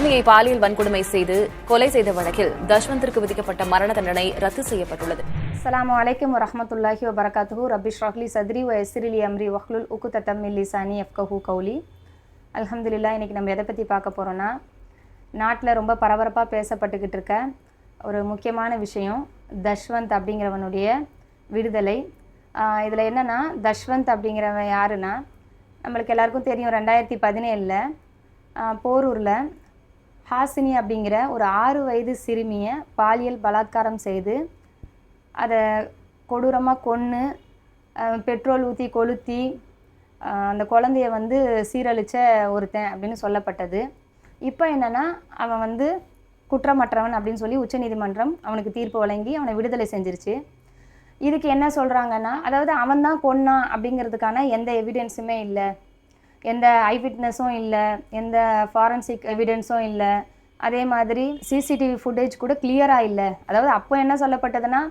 சிறுமியை பாலியல் வன்கொடுமை செய்து கொலை செய்த வழக்கில் தஷ்வந்திற்கு விதிக்கப்பட்ட மரண தண்டனை ரத்து செய்யப்பட்டுள்ளது. அஸ்ஸலாமு வலைக்கம் வரஹமத்துல்லாஹி வபரகாத்துஹு. ரபிஷ் ரஹ்லி சத்ரி வயசிரிலி அம்ரி வஹ்லுல் உக்கு தத்தம் மில்லிசானி எஃப்கஹு கௌலி. அலமதுல்லா இன்றைக்கி நம்ம எதை பற்றி பார்க்க போகிறோன்னா நாட்டில் ரொம்ப பரபரப்பாக பேசப்பட்டுக்கிட்டு இருக்க ஒரு முக்கியமான விஷயம் தஷ்வந்த் அப்படிங்கிறவனுடைய விடுதலை. இதில் என்னென்னா தஷ்வந்த் அப்படிங்கிறவன் யாருன்னா நம்மளுக்கு எல்லாருக்கும் தெரியும் ரெண்டாயிரத்தி பதினேழில் போரூரில் ஹாசினி அப்படிங்கிற ஒரு ஆறு வயது சிறுமியை பாலியல் பலாத்காரம் செய்து அதை கொடூரமாக கொன்று பெட்ரோல் ஊற்றி கொளுத்தி அந்த குழந்தைய வந்து சீரழிச்ச ஒருத்தன் அப்படின்னு சொல்லப்பட்டது. இப்போ என்னென்னா அவன் வந்து குற்றமற்றவன் அப்படின்னு சொல்லி உச்சநீதிமன்றம் அவனுக்கு தீர்ப்பு வழங்கி அவனை விடுதலை செஞ்சிருச்சு. இதுக்கு என்ன சொல்கிறாங்கன்னா அதாவது அவன் தான் கொன்னான் அப்படிங்கிறதுக்கான எந்த எவிடென்ஸுமே இல்லை. எந்த ஐ விட்னஸும் இல்லை எந்த ஃபாரன்சிக் எவிடன்ஸும் இல்லை. அதே மாதிரி சிசிடிவி ஃபுட்டேஜ் கூட கிளியராக இல்லை. அதாவது அப்போ என்ன சொல்லப்பட்டதுன்னா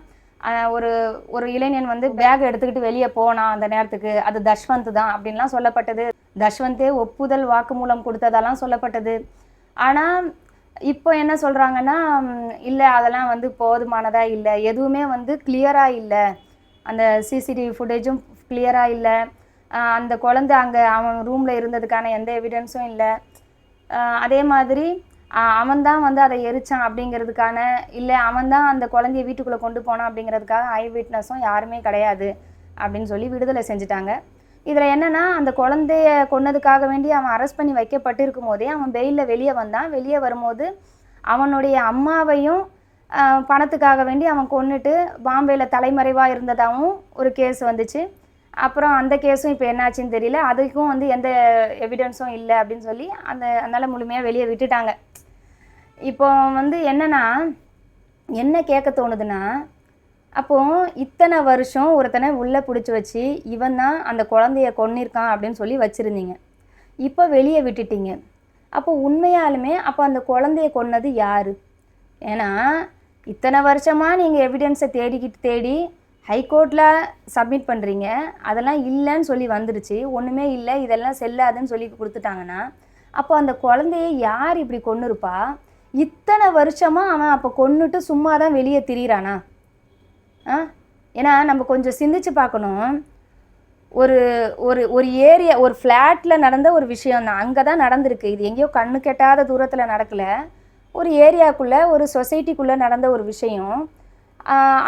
ஒரு ஒரு இளைஞன் வந்து பேக் எடுத்துக்கிட்டு வெளியே போனான் அந்த நேரத்துக்கு அது தஷ்வந்த் தான் அப்படின்லாம் சொல்லப்பட்டது. தஷ்வந்தே ஒப்புதல் வாக்குமூலம் கொடுத்ததெல்லாம் சொல்லப்பட்டது. ஆனால் இப்போ என்ன சொல்கிறாங்கன்னா இல்லை அதெல்லாம் வந்து போதுமானதாக இல்லை. எதுவுமே வந்து கிளியராக இல்லை. அந்த சிசிடிவி ஃபுட்டேஜும் கிளியராக இல்லை. அந்த குழந்தை அங்கே அவன் ரூமில் இருந்ததுக்கான எந்த எவிடன்ஸும் இல்லை. அதே மாதிரி அவன் தான் வந்து அதை எரித்தான் அப்படிங்கிறதுக்கான இல்லை அவன் தான் அந்த குழந்தைய வீட்டுக்குள்ளே கொண்டு போனான் அப்படிங்கிறதுக்காக ஐ விட்னஸும் யாருமே கிடையாது அப்படின்னு சொல்லி விடுதலை செஞ்சுட்டாங்க. இதில் என்னென்னா அந்த குழந்தைய கொன்னதுக்காக வேண்டி அவன் அரெஸ்ட் பண்ணி வைக்கப்பட்டிருக்கும் போதே அவன் வெயிலில் வெளியே வந்தான். வெளியே வரும்போது அவனுடைய அம்மாவையும் பணத்துக்காக வேண்டி அவன் கொன்னுட்டு பாம்பேயில் தலைமறைவாக இருந்ததாகவும் ஒரு கேஸ் வந்துச்சு. அப்புறம் அந்த கேஸும் இப்போ என்னாச்சுன்னு தெரியல. அதுக்கும் வந்து எந்த எவிடன்ஸும் இல்லை அப்படின்னு சொல்லி அந்த அதனால் முழுமையாக வெளியே விட்டுட்டாங்க. இப்போ வந்து என்னென்னா என்ன கேட்க தோணுதுன்னா அப்போது இத்தனை வருஷம் ஒருத்தனை உள்ளே பிடிச்சி வச்சு இவன் தான் அந்த குழந்தைய கொன்னிருக்கான் அப்படின்னு சொல்லி வச்சுருந்தீங்க. இப்போ வெளியே விட்டுட்டீங்க. அப்போ உண்மையாலுமே அப்போ அந்த குழந்தைய கொன்னது யார்? ஏன்னா இத்தனை வருஷமாக நீங்கள் எவிடன்ஸை தேடிக்கிட்டு தேடி ஹைகோர்ட்டில் சப்மிட் பண்ணுறீங்க அதெல்லாம் இல்லைன்னு சொல்லி வந்துருச்சு. ஒன்றுமே இல்லை. இதெல்லாம் செல்லாதுன்னு சொல்லி கொடுத்துட்டாங்கன்னா அப்போ அந்த குழந்தைய யார் இப்படி கொன்னுருப்பா? இத்தனை வருஷமாக அவன் அப்போ கொன்னுட்டு சும்மா தான் வெளியே திரியிறானா? ஆ? ஏன்னா நம்ம கொஞ்சம் சிந்திச்சு பார்க்கணும். ஒரு ஒரு ஒரு ஏரியா ஒரு ஃப்ளாட்டில் நடந்த ஒரு விஷயம் தான் அங்கே தான் நடந்திருக்கு. இது எங்கேயோ கண்ணு கெட்டாத தூரத்தில் நடக்கல. ஒரு ஏரியாக்குள்ளே ஒரு சொசைட்டிக்குள்ளே நடந்த ஒரு விஷயம்.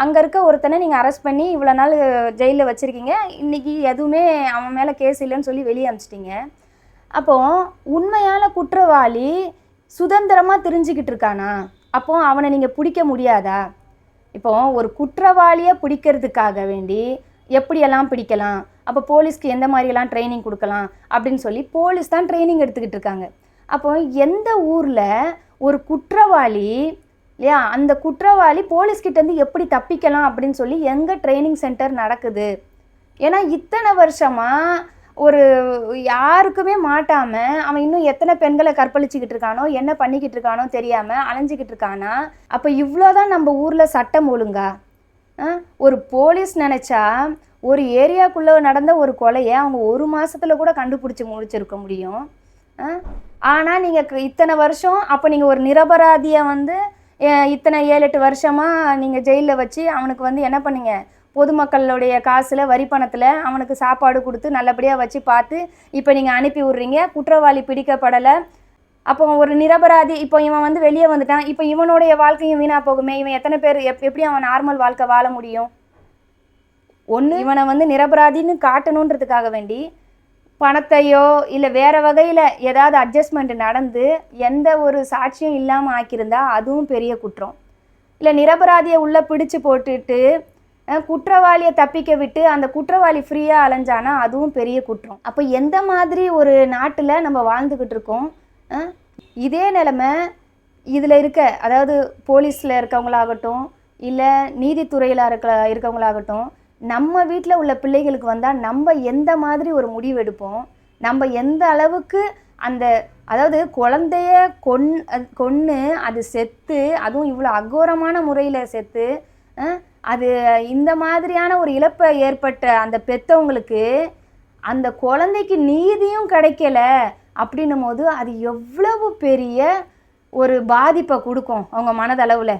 அங்கே இருக்க ஒருத்தனை நீங்கள் அரெஸ்ட் பண்ணி இவ்வளோ நாள் ஜெயிலில் வச்சுருக்கீங்க. இன்றைக்கி எதுவுமே அவன் மேலே கேஸ் இல்லைன்னு சொல்லி வெளியே அனுப்பிச்சிட்டிங்க அப்போது உண்மையான குற்றவாளி சுதந்திரமாக தெரிஞ்சுக்கிட்டு இருக்கானா? அப்போ அவனை நீங்கள் பிடிக்க முடியாதா? இப்போ ஒரு குற்றவாளியை பிடிக்கிறதுக்காக வேண்டி எப்படியெல்லாம் பிடிக்கலாம்? அப்போ போலீஸ்க்கு எந்த மாதிரியெல்லாம் ட்ரைனிங் கொடுக்கலாம்? அப்படின்னு சொல்லி போலீஸ் தான் ட்ரைனிங் எடுத்துக்கிட்டு இருக்காங்க. அப்போ எந்த ஊரில் ஒரு குற்றவாளி இல்லையா? அந்த குற்றவாளி போலீஸ்கிட்டேருந்து எப்படி தப்பிக்கலாம் அப்படின்னு சொல்லி எங்கே ட்ரைனிங் சென்டர் நடக்குது? ஏன்னா இத்தனை வருஷமாக ஒரு யாருக்குமே மாட்டாமல் அவன் இன்னும் எத்தனை பெண்களை கற்பழிச்சிக்கிட்டு இருக்கானோ என்ன பண்ணிக்கிட்டு இருக்கானோ தெரியாமல் அலைஞ்சிக்கிட்டு இருக்கானா? அப்போ இவ்வளோதான் நம்ம ஊரில் சட்டம் ஒழுங்கா? ஆ? ஒரு போலீஸ் நினச்சா ஒரு ஏரியாக்குள்ளே நடந்த ஒரு கொலையை அவங்க ஒரு மாதத்தில் கூட கண்டுபிடிச்சி முடிச்சிருக்க முடியும். ஆனால் நீங்கள் க- இத்தனை வருஷம் அப்போ நீங்கள் ஒரு நிரபராதியை வந்து இத்தனை ஏழு எட்டு வருஷமா நீங்க ஜெயிலில் வச்சு அவனுக்கு வந்து என்ன பண்ணீங்க? பொதுமக்களுடைய காசுல வரி பணத்துல அவனுக்கு சாப்பாடு கொடுத்து நல்லபடியா வச்சு பார்த்து இப்போ நீங்க அனுப்பி விடுறீங்க. குற்றவாளி பிடிக்கப்படலை. அப்போ ஒரு நிரபராதி இப்போ இவன் வந்து வெளியே வந்துட்டான். இப்போ இவனுடைய வாழ்க்கையும் வீணா போகுமே. இவன் எத்தனை பேர் எப் எப்படி அவன் நார்மல் வாழ்க்கை வாழ முடியும்? ஒன்று இவனை வந்து நிரபராதின்னு காட்டணுன்றதுக்காக வேண்டி பணத்தையோ இல்லை வேறு வகையில் ஏதாவது அட்ஜஸ்ட்மெண்ட் நடந்து எந்த ஒரு சாட்சியும் இல்லாமல் ஆக்கியிருந்தா அதுவும் பெரிய குற்றம். இல்லை நிரபராதியை உள்ளே பிடிச்சு போட்டுட்டு குற்றவாளியை தப்பிக்க விட்டு அந்த குற்றவாளி ஃப்ரீயாக அலைஞ்சானா அதுவும் பெரிய குற்றம். அப்போ எந்த மாதிரி ஒரு நாட்டில் நம்ம வாழ்ந்துக்கிட்டு இருக்கோம்? இதே நிலமை இதில் இருக்க அதாவது போலீஸில் இருக்கவங்களாகட்டும் இல்லை நீதித்துறையில் இருக்க இருக்கவங்களாகட்டும் நம்ம வீட்டில் உள்ள பிள்ளைகளுக்கு வந்தால் நம்ம எந்த மாதிரி ஒரு முடிவு எடுப்போம்? நம்ம எந்த அளவுக்கு அந்த அதாவது குழந்தைய கொன் கொன்று அது செத்து அதுவும் இவ்வளோ அகோரமான முறையில் செத்து அது இந்த மாதிரியான ஒரு இழப்பை ஏற்பட்ட அந்த பெற்றவங்களுக்கு அந்த குழந்தைக்கு நீதியும் கிடைக்கல அப்படின்னும் போது அது எவ்வளவு பெரிய ஒரு பாதிப்பை கொடுக்கும் அவங்க மனதளவில்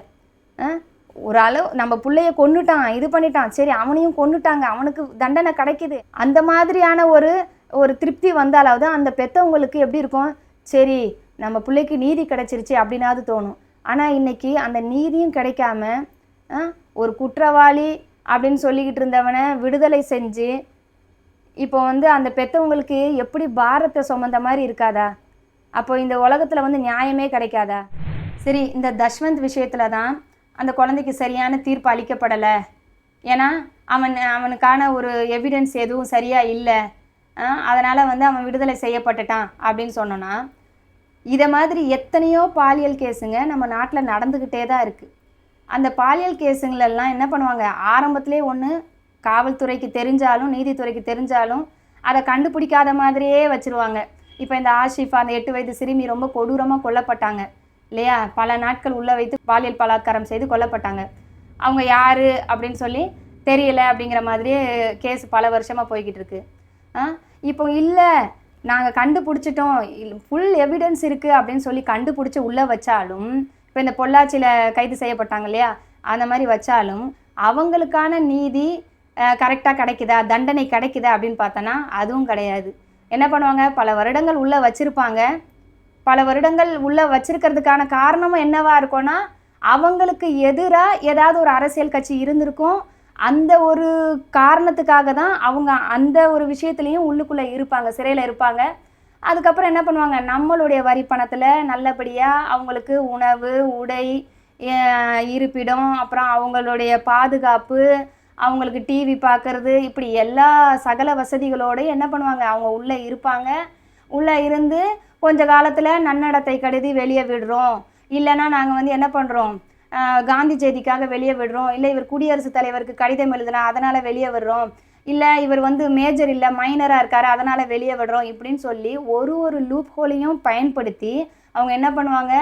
ஒரு அளவு நம்ம பிள்ளைய கொண்டுட்டான் இது பண்ணிட்டான். சரி அவனையும் கொன்னுட்டாங்க. அவனுக்கு தண்டனை கிடைக்குது. அந்த மாதிரியான ஒரு ஒரு திருப்தி வந்தாலாவது அந்த பெத்தவங்களுக்கு எப்படி இருக்கும்? சரி நம்ம பிள்ளைக்கு நீதி கிடைச்சிருச்சு அப்படின்னாவது தோணும். ஆனால் இன்னைக்கு அந்த நீதியும் கிடைக்காம ஒரு குற்றவாளி அப்படின்னு சொல்லிக்கிட்டு இருந்தவனை விடுதலை செஞ்சு இப்போ வந்து அந்த பெத்தவங்களுக்கு எப்படி பாரத்தை சுமந்த மாதிரி இருக்காதா? அப்போ இந்த உலகத்தில் வந்து நியாயமே கிடைக்காதா? சரி இந்த தஷ்வந்த் விஷயத்தில் தான் அந்த குழந்தைக்கு சரியான தீர்ப்பு அளிக்கப்படலை. ஏன்னா அவன் அவனுக்கான ஒரு எவிடன்ஸ் எதுவும் சரியாக இல்லை. அதனால் வந்து அவன் விடுதலை செய்யப்பட்டுட்டான் அப்படின்னு சொன்னோன்னா இதை மாதிரி எத்தனையோ பாலியல் கேஸுங்க நம்ம நாட்டில் நடந்துக்கிட்டே தான் இருக்குது அந்த பாலியல் கேஸுங்களெல்லாம் என்ன பண்ணுவாங்க? ஆரம்பத்திலே ஒன்று காவல்துறைக்கு தெரிஞ்சாலும் நீதித்துறைக்கு தெரிஞ்சாலும் அதை கண்டுபிடிக்காத மாதிரியே வச்சுருவாங்க. இப்போ இந்த ஆஷிஃபா அந்த எட்டு வயது சிறுமி ரொம்ப கொடூரமாக கொல்லப்பட்டாங்க. இல்லையா? பல நாட்கள் உள்ளே வைத்து பாலியல் பலாத்காரம் செய்து கொல்லப்பட்டாங்க. அவங்க யார் அப்படின்னு சொல்லி தெரியல அப்படிங்கிற மாதிரியே கேஸ் பல வருஷமாக போய்கிட்டு இருக்கு. ஆ? இப்போ இல்லை நாங்கள் கண்டுபிடிச்சிட்டோம். ஃபுல் எவிடன்ஸ் இருக்குது அப்படின்னு சொல்லி கண்டுபிடிச்சி உள்ளே வச்சாலும் இப்போ இந்த பொள்ளாச்சியில் கைது செய்யப்பட்டாங்க இல்லையா? அந்த மாதிரி வச்சாலும் அவங்களுக்கான நீதி கரெக்டாக கிடைக்குதா? தண்டனை கிடைக்குதா அப்படின்னு பார்த்தோன்னா அதுவும் கிடையாது. என்ன பண்ணுவாங்க? பல வருடங்கள் உள்ளே வச்சுருப்பாங்க. பல வருடங்கள் உள்ளே வச்சிருக்கிறதுக்கான காரணமும் என்னவா இருக்கும்னா அவங்களுக்கு எதிராக ஏதாவது ஒரு அரசியல் கட்சி இருந்திருக்கும். அந்த ஒரு காரணத்துக்காக தான் அவங்க அந்த ஒரு விஷயத்துலேயும் உள்ளுக்குள்ளே இருப்பாங்க சிறையில் இருப்பாங்க. அதுக்கப்புறம் என்ன பண்ணுவாங்க? நம்மளுடைய வரி பணத்தில் நல்லபடியாக அவங்களுக்கு உணவு உடை இருப்பிடம் அப்புறம் அவங்களுடைய பாதுகாப்பு அவங்களுக்கு டிவி பார்க்கறது இப்படி எல்லா சகல வசதிகளோடு என்ன பண்ணுவாங்க? அவங்க உள்ளே இருப்பாங்க. உள்ளே இருந்து கொஞ்ச காலத்தில் நன்னடத்தை கருதி வெளியே விடுறோம். இல்லைன்னா நாங்கள் வந்து என்ன பண்ணுறோம் காந்தி ஜெயதிக்காக வெளியே விடுறோம். இல்லை இவர் குடியரசுத் தலைவருக்கு கடிதம் எழுதுனா அதனால் வெளியே விடுறோம். இல்லை இவர் வந்து மேஜர் இல்லை மைனராக இருக்கார் அதனால் வெளியே விடுறோம் இப்படின்னு சொல்லி ஒரு ஒரு லூப் ஹோலையும் பயன்படுத்தி அவங்க என்ன பண்ணுவாங்க?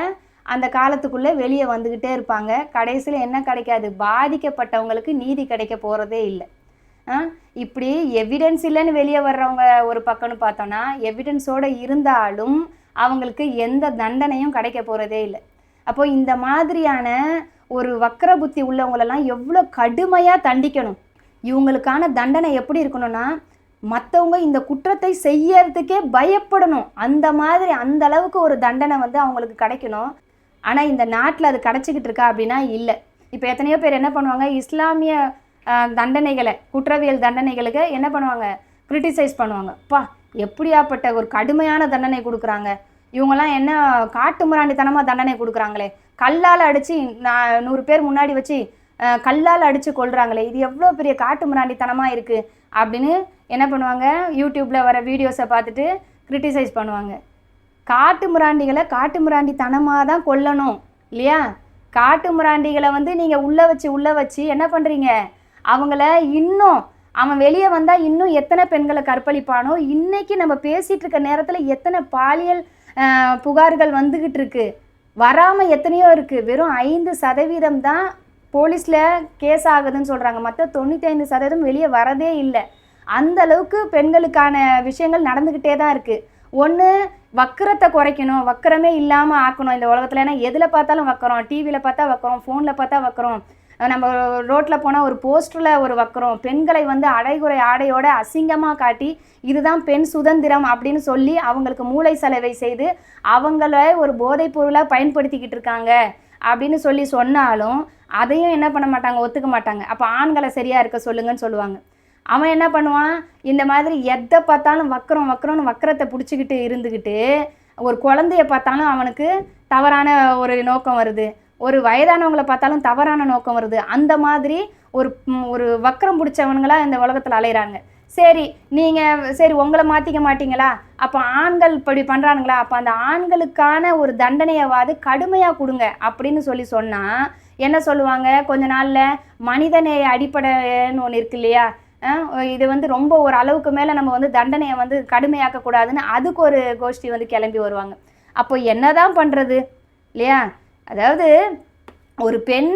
அந்த காலத்துக்குள்ளே வெளியே வந்துக்கிட்டே இருப்பாங்க. கடைசியில் என்ன கிடைக்காது? பாதிக்கப்பட்டவங்களுக்கு நீதி கிடைக்க போகிறதே இல்லை. இப்படி எவிடன்ஸ் இல்லைன்னு வெளியே வர்றவங்க ஒரு பக்கம்னு பார்த்தோன்னா எவிடன்ஸோடு இருந்தாலும் அவங்களுக்கு எந்த தண்டனையும் கிடைக்க போகிறதே இல்லை. அப்போ இந்த மாதிரியான ஒரு வக்கர புத்தி உள்ளவங்களெல்லாம் எவ்வளோ கடுமையாக தண்டிக்கணும். இவங்களுக்கான தண்டனை எப்படி இருக்கணும்னா மற்றவங்க இந்த குற்றத்தை செய்யறதுக்கே பயப்படணும். அந்த மாதிரி அந்த அளவுக்கு ஒரு தண்டனை வந்து அவங்களுக்கு கிடைக்கணும். ஆனால் இந்த நாட்டில் அது கிடச்சிக்கிட்டு இருக்கா அப்படின்னா இல்லை. இப்போ எத்தனையோ பேர் என்ன பண்ணுவாங்க இஸ்லாமிய தண்டனைகளை குற்றவியல் தண்டனைகளுக்கு என்ன பண்ணுவாங்க? கிரிட்டிசைஸ் பண்ணுவாங்க. பா எப்படியாப்பட்ட ஒரு கடுமையான தண்டனை கொடுக்குறாங்க. இவங்கெல்லாம் என்ன காட்டு மிராண்டித்தனமாக தண்டனை கொடுக்குறாங்களே. கல்லால் அடித்து நான் நூறு பேர் முன்னாடி வச்சு கல்லால் அடித்து கொள்கிறாங்களே இது எவ்வளோ பெரிய காட்டு மிராண்டித்தனமாக இருக்குது அப்படின்னு என்ன பண்ணுவாங்க? யூடியூப்பில் வர வீடியோஸை பார்த்துட்டு கிரிட்டிசைஸ் பண்ணுவாங்க. காட்டு மிராண்டிகளை காட்டு மிராண்டித்தனமாக தான் கொல்லணும் இல்லையா? காட்டு மிராண்டிகளை வந்து நீங்கள் உள்ளே வச்சு உள்ளே வச்சு என்ன பண்ணுறீங்க அவங்கள இன்னும் அவன் வெளியே வந்தால் இன்னும் எத்தனை பெண்களை கற்பழிப்பானோ இன்னைக்கு நம்ம பேசிகிட்டு இருக்க நேரத்தில் எத்தனை பாலியல் புகார்கள் வந்துக்கிட்டு இருக்கு. வராமல் எத்தனையோ இருக்குது வெறும் ஐந்து சதவீதம் தான் போலீஸில் கேஸ் ஆகுதுன்னு சொல்கிறாங்க மற்ற தொண்ணூற்றி ஐந்து சதவீதம் வெளியே வரதே இல்லை. அந்த அளவுக்கு பெண்களுக்கான விஷயங்கள் நடந்துக்கிட்டே தான் இருக்குது ஒன்று வக்கரத்தை குறைக்கணும். வக்கரமே இல்லாமல் ஆக்கணும். இந்த உலகத்தில் ஏன்னா எதில் பார்த்தாலும் வக்கரம். டிவியில் பார்த்தா வக்கரம் ஃபோனில் பார்த்தா வக்கரம். நம்ம ரோட்டில் போனால் ஒரு போஸ்டரில் ஒரு வக்கரம். பெண்களை வந்து அடைகுறை ஆடையோட அசிங்கமாக காட்டி இதுதான் பெண் சுதந்திரம் அப்படின்னு சொல்லி அவங்களுக்கு மூளை செலவை செய்து அவங்கள ஒரு போதைப் பொருளாக பயன்படுத்திக்கிட்டு இருக்காங்க அப்படின்னு சொல்லி சொன்னாலும் அதையும் என்ன பண்ண மாட்டாங்க? ஒத்துக்க மாட்டாங்க. அப்போ ஆண்களை சரியாக இருக்க சொல்லுங்கன்னு சொல்லுவாங்க. அவன் என்ன பண்ணுவான்? இந்த மாதிரி எதை பார்த்தாலும் வக்கரம் வக்கரம்னு வக்கரத்தை பிடிச்சிக்கிட்டு இருந்துக்கிட்டு ஒரு குழந்தைய பார்த்தாலும் அவனுக்கு தவறான ஒரு நோக்கம் வருது. ஒரு வயதானவங்களை பார்த்தாலும் தவறான நோக்கம் வருது. அந்த மாதிரி ஒரு ஒரு வக்கரம் பிடிச்சவனுங்களா இந்த உலகத்தில் அலையிறாங்க. சரி நீங்கள் சரி உங்களை மாற்றிக்க மாட்டீங்களா? அப்போ ஆண்கள் இப்படி பண்ணுறானுங்களா அப்போ அந்த ஆண்களுக்கான ஒரு தண்டனையவாது கடுமையாக கொடுங்க அப்படின்னு சொல்லி சொன்னால் என்ன சொல்லுவாங்க? கொஞ்ச நாளில் மனிதநேய அடிப்படைன்னு ஒன்று இருக்கு இல்லையா? இது வந்து ரொம்ப ஒரு அளவுக்கு மேலே நம்ம வந்து தண்டனையை வந்து கடுமையாக்க கூடாதுன்னு அதுக்கு ஒரு கோஷ்டி வந்து கிளம்பி வருவாங்க. அப்போ என்னதான் பண்ணுறது இல்லையா? அதாவது ஒரு பெண்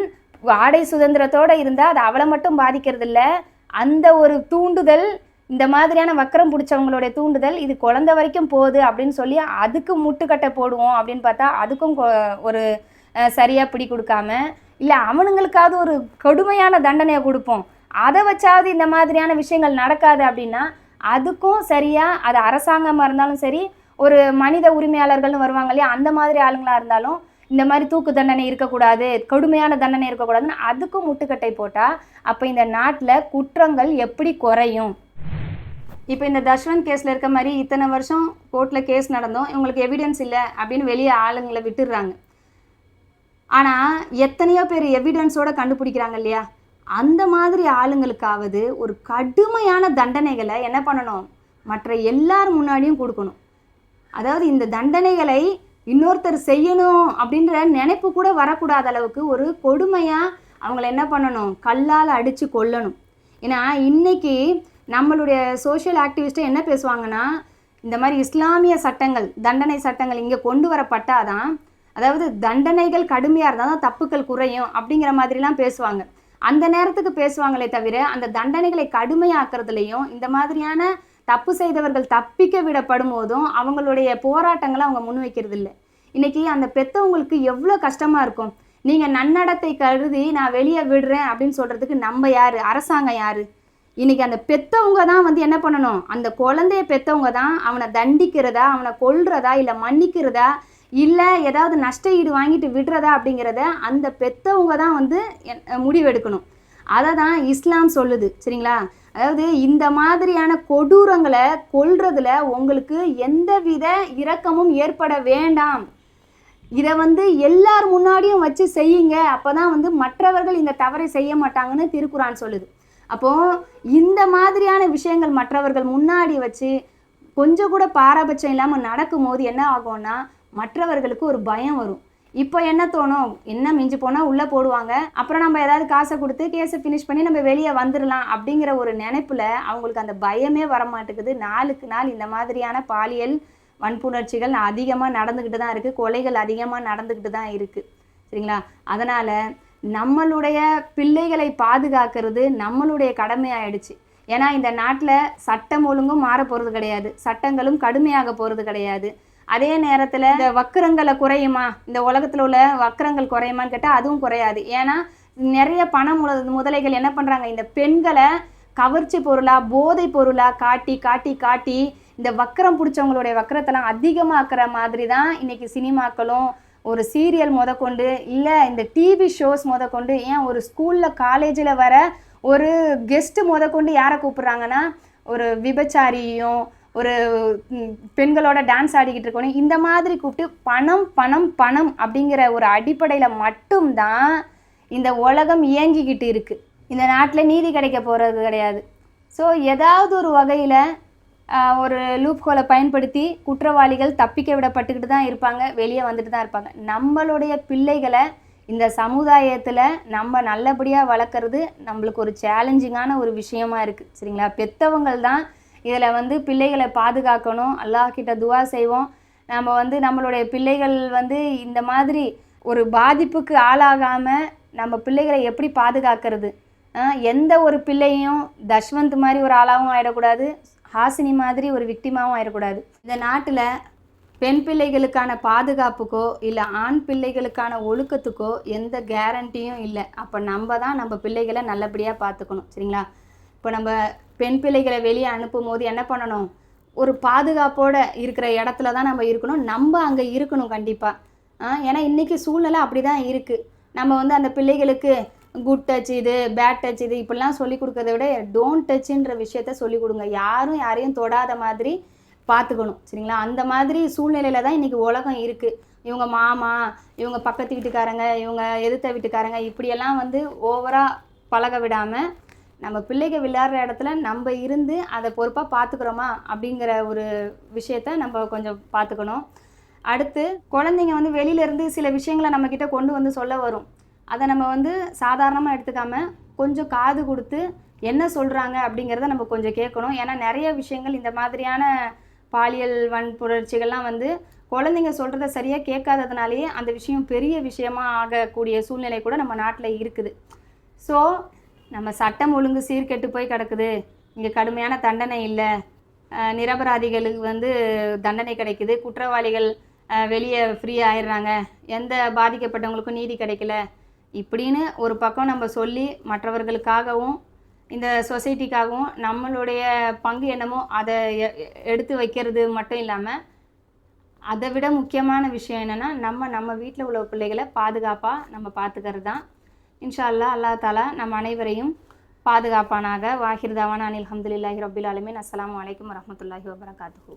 ஆடை சுதந்திரத்தோடு இருந்தால் அது அவளை மட்டும் பாதிக்கிறது இல்லை அந்த ஒரு தூண்டுதல் இந்த மாதிரியான வக்கரம் பிடிச்சவங்களுடைய தூண்டுதல் இது குழந்தை வரைக்கும் போகுது அப்படின்னு சொல்லி அதுக்கு முட்டுக்கட்டை போடுவோம் அப்படின்னு பார்த்தா அதுக்கும் கொ- ஒரு சரியாக பிடி கொடுக்காம இல்லை அவனுங்களுக்காவது ஒரு கொடுமையான தண்டனையை கொடுப்போம். அதை வச்சாவது இந்த மாதிரியான விஷயங்கள் நடக்காது அப்படின்னா அதுக்கும் சரியாக அது அரசாங்கமாக இருந்தாலும் சரி ஒரு மனித உரிமையாளர்கள்னு வருவாங்க இல்லையா அந்த மாதிரி ஆளுங்களாக இருந்தாலும் இந்த மாதிரி தூக்கு தண்டனை இருக்கக்கூடாது கடுமையான தண்டனை இருக்கக்கூடாதுன்னு அதுக்கும் முட்டுக்கட்டை போட்டால் அப்போ இந்த நாட்டில் குற்றங்கள் எப்படி குறையும்? இப்போ இந்த தஷ்வந்த் கேஸில் இருக்க மாதிரி இத்தனை வருஷம் கோர்ட்டில் கேஸ் நடந்தோம் இவங்களுக்கு எவிடன்ஸ் இல்லை அப்படின்னு வெளியே ஆளுங்களை விட்டுடுறாங்க. ஆனால் எத்தனையோ பேர் எவிடன்ஸோட கண்டுபிடிக்கிறாங்க இல்லையா? அந்த மாதிரி ஆளுங்களுக்காவது ஒரு கடுமையான தண்டனைகளை என்ன பண்ணணும்? மற்ற எல்லார் முன்னாடியும் கொடுக்கணும். அதாவது இந்த தண்டனைகளை இன்னொருத்தர் செய்யணும் அப்படின்ற நினைப்பு கூட வரக்கூடாத அளவுக்கு ஒரு கொடுமையாக அவங்கள என்ன பண்ணணும்? கல்லால் அடித்து கொல்லணும். ஏன்னா இன்னைக்கு நம்மளுடைய சோஷியல் ஆக்டிவிஸ்ட்டை என்ன பேசுவாங்கன்னா இந்த மாதிரி இஸ்லாமிய சட்டங்கள் தண்டனை சட்டங்கள் இங்கே கொண்டு வரப்பட்டாதான் அதாவது தண்டனைகள் கடுமையாக இருந்தால் தான் தப்புக்கள் குறையும் அப்படிங்கிற மாதிரிலாம் பேசுவாங்க. அந்த நேரத்துக்கு பேசுவாங்களே தவிர அந்த தண்டனைகளை கடுமையாக்குறதுலையும் இந்த மாதிரியான தப்பு செய்தவர்கள் தப்பிக்க விடப்படும் போதும் அவங்களுடைய போராட்டங்களை அவங்க முன்வைக்கிறது இல்லை இன்னைக்கு அந்த பெத்தவங்களுக்கு எவ்வளோ கஷ்டமாக இருக்கும். நீங்கள் நன்னடத்தை கருதி நான் வெளியே விடுறேன் அப்படின்னு சொல்கிறதுக்கு நம்ம யார்? அரசாங்கம் யார்? இன்னைக்கு அந்த பெத்தவங்க தான் வந்து என்ன பண்ணணும்? அந்த குழந்தைய பெத்தவங்க தான் அவனை தண்டிக்கிறதா அவனை கொல்றதா இல்லை மன்னிக்கிறதா இல்லை ஏதாவது நஷ்ட ஈடு வாங்கிட்டு விடுறதா அப்படிங்கிறத அந்த பெத்தவங்க தான் வந்து என்- முடிவெடுக்கணும். அதை தான் இஸ்லாம் சொல்லுது சரிங்களா? அதாவது இந்த மாதிரியான கொடூரங்களை கொல்றதுல உங்களுக்கு எந்தவித இரக்கமும் ஏற்பட வேண்டாம். இதை வந்து எல்லார் முன்னாடியும் வச்சு செய்யுங்க. அப்பதான் வந்து மற்றவர்கள் இந்த தவறை செய்ய மாட்டாங்கன்னு திருக்குறான் சொல்லுது. அப்போ இந்த மாதிரியான விஷயங்கள் மற்றவர்கள் முன்னாடி வச்சு கொஞ்சம் கூட பாரபட்சம் இல்லாமல் நடக்கும்போது என்ன ஆகும்னா மற்றவர்களுக்கு ஒரு பயம் வரும். இப்போ என்ன தோணும்? என்ன மிஞ்சி போனால் உள்ளே போடுவாங்க. அப்புறம் நம்ம ஏதாவது காசை கொடுத்து கேஸை ஃபினிஷ் பண்ணி நம்ம வெளியே வந்துடலாம் அப்படிங்கிற ஒரு நினைப்பில் அவங்களுக்கு அந்த பயமே வரமாட்டேங்குது. நாளுக்கு நாள் இந்த மாதிரியான பாலியல் வன்புணர்ச்சிகள் அதிகமாக நடந்துக்கிட்டு தான் இருக்குது கொலைகள் அதிகமாக நடந்துக்கிட்டு தான் இருக்குது சரிங்களா? அதனால் நம்மளுடைய பிள்ளைகளை பாதுகாக்கிறது நம்மளுடைய கடமையாயிடுச்சு. ஏன்னா இந்த நாட்டில் சட்டம் ஒழுங்கும் மாற போகிறது கிடையாது. சட்டங்களும் கடுமையாக போகிறது கிடையாது. அதே நேரத்தில் இந்த வக்கிரங்களை குறையுமா? இந்த உலகத்தில் உள்ள வக்கிரங்கள் குறையுமான்னு கேட்டால் அதுவும் குறையாது. ஏன்னா நிறைய பண முதலைகள் என்ன பண்ணுறாங்க இந்த பெண்களை கவர்ச்சி பொருளாக போதை பொருளாக காட்டி காட்டி காட்டி இந்த வக்கரம் பிடிச்சவங்களுடைய வக்கரத்தெல்லாம் அதிகமாக்குற மாதிரி தான் இன்னைக்கு சினிமாக்களும் ஒரு சீரியல் முதற்கொண்டு இல்லை இந்த டிவி ஷோஸ் முதற்கொண்டு ஏன் ஒரு ஸ்கூலில் காலேஜில் வர ஒரு கெஸ்ட்டு முதற்கொண்டு யாரை கூப்பிட்றாங்கன்னா ஒரு விபச்சாரியையும் ஒரு பெண்களோட டான்ஸ் ஆடிக்கிட்டு இருக்கணும் இந்த மாதிரி கூப்பிட்டு பணம் பணம் பணம் அப்படிங்கிற ஒரு அடிப்படையில் மட்டும்தான் இந்த உலகம் இயங்கிக்கிட்டு இருக்குது இந்த நாட்டில் நீதி கிடைக்க போகிறது கிடையாது. ஸோ ஏதாவது ஒரு வகையில் ஒரு லூப் ஹோலை பயன்படுத்தி குற்றவாளிகள் தப்பிக்க விடப்பட்டுக்கிட்டு தான் இருப்பாங்க வெளியே வந்துட்டு தான் இருப்பாங்க. நம்மளுடைய பிள்ளைகளை இந்த சமுதாயத்தில் நம்ம நல்லபடியாக வளர்க்குறது நம்மளுக்கு ஒரு சேலஞ்சிங்கான ஒரு விஷயமா இருக்குது சரிங்களா? பெற்றவங்கள் தான் இதில் வந்து பிள்ளைகளை பாதுகாக்கணும் அல்லாஹ்கிட்ட துவா செய்வோம். நம்ம வந்து நம்மளுடைய பிள்ளைகள் வந்து இந்த மாதிரி ஒரு பாதிப்புக்கு ஆளாகாமல் நம்ம பிள்ளைகளை எப்படி பாதுகாக்கிறது? எந்த ஒரு பிள்ளையும் தஷ்வந்த் மாதிரி ஒரு ஆளாகவும் ஆயிடக்கூடாது ஹாசினி மாதிரி ஒரு விக்டிமாவும் ஆயிடக்கூடாது. இந்த நாட்டில் பெண் பிள்ளைகளுக்கான பாதுகாப்புக்கோ இல்லை ஆண் பிள்ளைகளுக்கான ஒழுக்கத்துக்கோ எந்த கேரண்டியும் இல்லை. அப்போ நம்ம தான் நம்ம பிள்ளைகளை நல்லபடியாக பார்த்துக்கணும் சரிங்களா? இப்போ நம்ம பெண் பிள்ளைகளை வெளியே அனுப்பும் போது என்ன பண்ணணும்? ஒரு பாதுகாப்போடு இருக்கிற இடத்துல தான் நம்ம இருக்கணும். நம்ம அங்கே இருக்கணும் கண்டிப்பாக ஏன்னா இன்றைக்கி சூழ்நிலை அப்படி தான் இருக்குது நம்ம வந்து அந்த பிள்ளைகளுக்கு குட் டச் இது பேட் டச் இது இப்படிலாம் சொல்லி கொடுக்கறத விட டோன்ட் டச்சுன்ற விஷயத்த சொல்லி கொடுங்க. யாரும் யாரையும் தொடாத மாதிரி பார்த்துக்கணும். சரிங்களா? அந்த மாதிரி சூழ்நிலையில தான் இன்றைக்கி உலகம் இருக்குது இவங்க மாமா இவங்க பக்கத்து வீட்டுக்காரங்க இவங்க எதிர்த்த வீட்டுக்காரங்க இப்படியெல்லாம் வந்து ஓவராக பழக விடாமல் நம்ம பிள்ளைங்க விளையாடுற இடத்துல நம்ம இருந்து அதை பொறுப்பாக பார்த்துக்கிறோமா அப்படிங்கிற ஒரு விஷயத்த நம்ம கொஞ்சம் பார்த்துக்கணும் அடுத்து குழந்தைங்க வந்து வெளியில இருந்து சில விஷயங்களை நம்மக்கிட்ட கொண்டு வந்து சொல்ல வரும். அதை நம்ம வந்து சாதாரணமாக எடுத்துக்காம கொஞ்சம் காது கொடுத்து என்ன சொல்கிறாங்க அப்படிங்கிறத நம்ம கொஞ்சம் கேட்கணும். ஏன்னா நிறைய விஷயங்கள் இந்த மாதிரியான பாலியல் வன்புணர்ச்சிகள்லாம் வந்து குழந்தைங்க சொல்கிறத சரியாக கேட்காததுனாலேயே அந்த விஷயம் பெரிய விஷயமாக ஆகக்கூடிய சூழ்நிலை கூட நம்ம நாட்டில் இருக்குது. ஸோ நம்ம சட்டம் ஒழுங்கு சீர்கெட்டு போய் கிடக்குது. இங்கே கடுமையான தண்டனை இல்லை. நிரபராதிகளுக்கு வந்து தண்டனை கிடைக்குது. குற்றவாளிகள் வெளியே ஃப்ரீ ஆயிடுறாங்க. எந்த பாதிக்கப்பட்டவங்களுக்கும் நீதி கிடைக்கல. இப்படின்னு ஒரு பக்கம் நம்ம சொல்லி மற்றவர்களுக்காகவும் இந்த சொசைட்டிக்காகவும் நம்மளுடைய பங்கு என்னமோ அதை எ- எடுத்து வைக்கிறது மட்டும் இல்லாமல் அதை விட முக்கியமான விஷயம் என்னென்னா நம்ம நம்ம வீட்டில் உள்ள பிள்ளைகளை பாதுகாப்பாக நம்ம பார்த்துக்கிறது தான் இன்ஷா அல்லா அல்லாஹ் தாலா நம் அனைவரையும் பாதுகாப்பானாக. வாஹிர்தாவான அனில் அஹமதுல்லாஹி ரபில் அலமின் அஸ்லாம் வலைக்கம் வரமத்துல்லாஹி வபரகாத்து